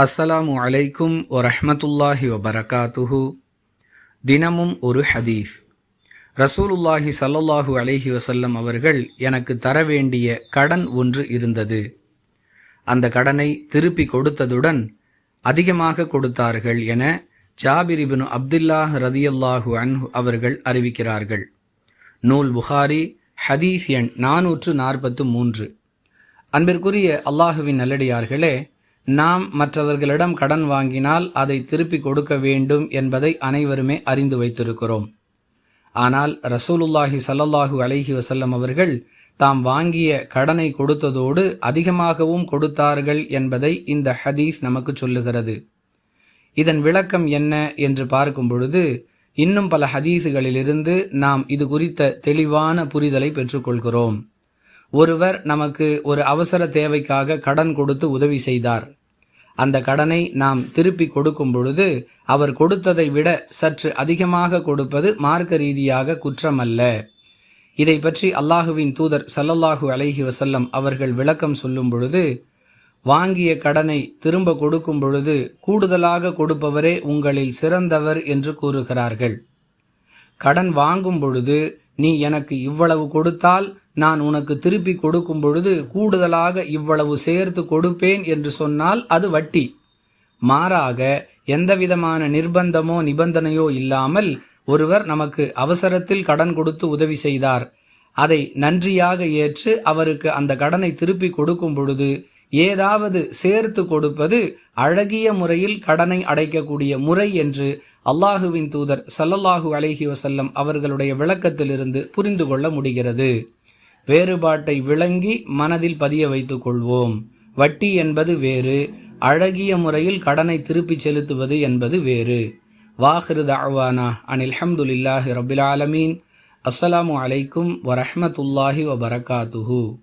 அஸ்ஸலாமு அலைக்கும் வரஹமத்துல்லாஹி வபரகாத்துஹு. தினமும் ஒரு ஹதீஸ். ரசூலுல்லாஹி சல்லல்லாஹு அலைஹி வசல்லம் அவர்கள் எனக்கு தர வேண்டிய கடன் ஒன்று இருந்தது. அந்த கடனை திருப்பி கொடுத்ததுடன் அதிகமாக கொடுத்தார்கள் என ஜாபிரிபின் அப்துல்லாஹ் ரதியல்லாஹு அன்ஹு அவர்கள் அறிவிக்கிறார்கள். நூல் புகாரி ஹதீஸ் எண் நானூற்று நாற்பத்து மூன்று. அன்பிற்குரிய அல்லாஹுவின் நல்லடியார்களே நாம் மற்றவர்களிடம் கடன் வாங்கினால் அதை திருப்பி கொடுக்க வேண்டும் என்பதை அனைவருமே அறிந்து வைத்திருக்கிறோம். ஆனால் ரசூலுல்லாஹி ஸல்லல்லாஹு அலஹி வசல்லம் அவர்கள் தாம் வாங்கிய கடனை கொடுத்ததோடு அதிகமாகவும் கொடுத்தார்கள் என்பதை இந்த ஹதீஸ் நமக்கு சொல்லுகிறது. இதன் விளக்கம் என்ன என்று பார்க்கும் பொழுது இன்னும் பல ஹதீஸுகளிலிருந்து நாம் இது குறித்த தெளிவான புரிதலை பெற்றுக்கொள்கிறோம். ஒருவர் நமக்கு ஒரு அவசர தேவைக்காக கடன் கொடுத்து உதவி செய்தார். அந்த கடனை நாம் திருப்பி கொடுக்கும் பொழுது அவர் கொடுத்ததை விட சற்று அதிகமாக கொடுப்பது மார்க்க ரீதியாக குற்றமல்ல. இதை பற்றி அல்லாஹுவின் தூதர் சல்லல்லாஹு அலைஹி வசல்லம் அவர்கள் விளக்கம் சொல்லும் பொழுது வாங்கிய கடனை திரும்ப கொடுக்கும் பொழுது கூடுதலாக கொடுப்பவரே உங்களில் சிறந்தவர் என்று கூறுகிறார்கள். கடன் வாங்கும் பொழுது நீ எனக்கு இவ்வளவு கொடுத்தால் நான் உனக்கு திருப்பி கொடுக்கும் பொழுது கூடுதலாக இவ்வளவு சேர்த்து கொடுப்பேன் என்று சொன்னால் அது வட்டி. மாறாக எந்தவிதமான நிர்பந்தமோ நிபந்தனையோ இல்லாமல் ஒருவர் நமக்கு அவசரத்தில் கடன் கொடுத்து உதவி செய்தார். அதை நன்றியாக ஏற்று அவருக்கு அந்த கடனை திருப்பி கொடுக்கும் பொழுது ஏதாவது சேர்த்து கொடுப்பது அழகிய முறையில் கடனை அடைக்கக்கூடிய முறை என்று அல்லாஹுவின் தூதர் சல்லல்லாஹு அலஹி வசல்லம் அவர்களுடைய விளக்கத்திலிருந்து புரிந்து கொள்ள முடிகிறது. வேறுபாட்டை விளங்கி மனதில் பதிய வைத்துக் கொள்வோம். வட்டி என்பது வேறு அழகிய முறையில் கடனை திருப்பிச் செலுத்துவது என்பது வேறு. வாஹிரு தாவானா அனில் ஹம்துலில்லாஹி ரபில் ஆலமீன். அஸ்ஸலாமு அலைக்கும் வரஹமத்துல்லாஹி வபரகாத்துஹூ.